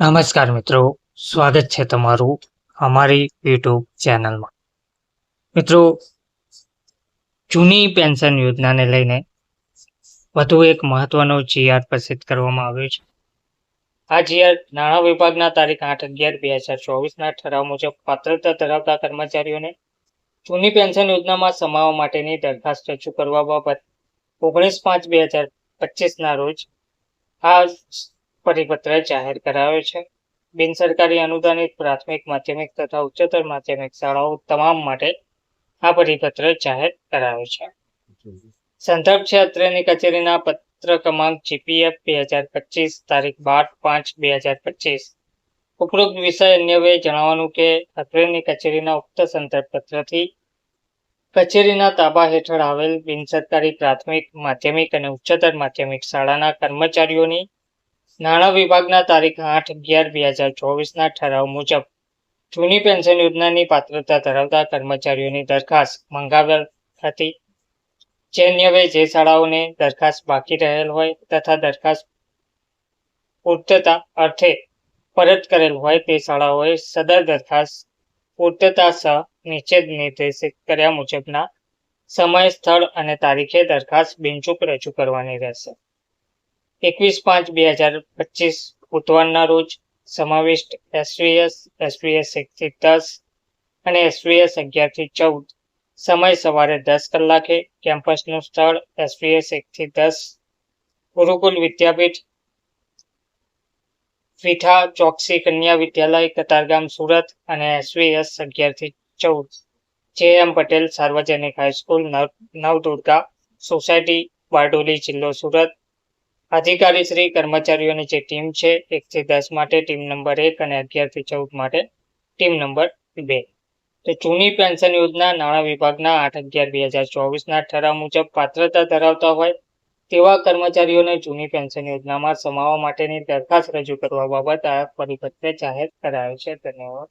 નમસ્કાર મિત્રો, સ્વાગત છે તમારું અમારી યુટ્યુબ ચેનલમાં. મિત્રો, જૂની પેન્શન યોજનાને લઈને વધુ એક મહત્વનો જીઆર પ્રસિદ્ધ કરવામાં આવ્યો છે. આ જીઆર નાણાં વિભાગના તારીખ આઠ અગિયાર બે હજાર ચોવીસના ઠરાવ મુજબ પાત્રતા ધરાવતા કર્મચારીઓને જૂની પેન્શન યોજનામાં સમાવવા માટેની દરખાસ્ત રજૂ કરવા બાબત ઓગણીસ પાંચ બે હજાર પચીસના રોજ આ પરિપત્ર જાહેર કરાયો છે. બિન સરકારી અનુદાનિત પ્રાથમિક, માધ્યમિક તથા ઉચ્ચતર માધ્યમિક શાળાઓ તમામ માટે આ પરિપત્ર જાહેર કરાયો છે. સંદર્ભ છે, અત્રેની કચેરીના પત્ર ક્રમાંક જીપીએફ બે હજાર પચીસ, તારીખ બાર પાંચ બે હજાર પચીસ. ઉપરોક્ત વિષય અન્યવે જણાવવાનું કે, અત્રેની કચેરીના ઉક્ત સંદર્ભ પત્રથી કચેરીના તાબા હેઠળ આવેલ બિનસરકારી પ્રાથમિક, માધ્યમિક અને ઉચ્ચતર માધ્યમિક શાળાના કર્મચારીઓની નાણાં વિભાગના તારીખ આઠ અગિયાર બે હજાર ચોવીસના ઠરાવ મુજબ જૂની પેન્શન યોજનાની પાત્રતા ધરાવતા કર્મચારીઓની દરખાસ્ત મંગાવેલ હતી. જે અન્યવે જે શાળાઓને દરખાસ્ત બાકી રહેલ હોય તથા દરખાસ્ત પૂર્તતા અર્થે પરત કરેલ હોય તે શાળાઓએ સદર દરખાસ્ત પૂર્તતા સહ નીચે નિર્દેશિત કર્યા મુજબના સમય સ્થળ અને તારીખે દરખાસ્ત બિનચૂક રજૂ કરવાની રહેશે. એકવીસ પાંચ બે હજાર પચીસ બુધવારના રોજ સમાવિષ્ટ એસવીએસ એસવીએસ એકથી દસ અને એસવીએસ અગિયારથી ચૌદ. સમય સવારે દસ કલાકે કેમ્પસનું સ્થળ એસવીએસ એકથી દસ. ગુરુકુલ વિદ્યાપીઠ ફીઠા ચોકસી કન્યા વિદ્યાલય, કતારગામ, સુરત અને એસવીએસ અગિયારથી ચૌદ. જે એમ પટેલ સાર્વજનિક હાઈસ્કૂલ, નવ, નવદુર્ગા સોસાયટી, બારડોલી જિલ્લો સુરત. અધિકારી શ્રી, કર્મચારીઓની જે ટીમ છે એકથી દસ માટે ટીમ નંબર એક અને અગિયારથી ચૌદ માટે ટીમ નંબર બે. તો જૂની પેન્શન યોજના નાણાં વિભાગના આઠ અગિયાર બે હજાર ચોવીસના ઠરાવ મુજબ પાત્રતા ધરાવતા હોય તેવા કર્મચારીઓને જૂની પેન્શન યોજનામાં સમાવવા માટેની દરખાસ્ત રજૂ કરવા બાબત આ પરિપત્ર જાહેર કરાયો છે. ધન્યવાદ.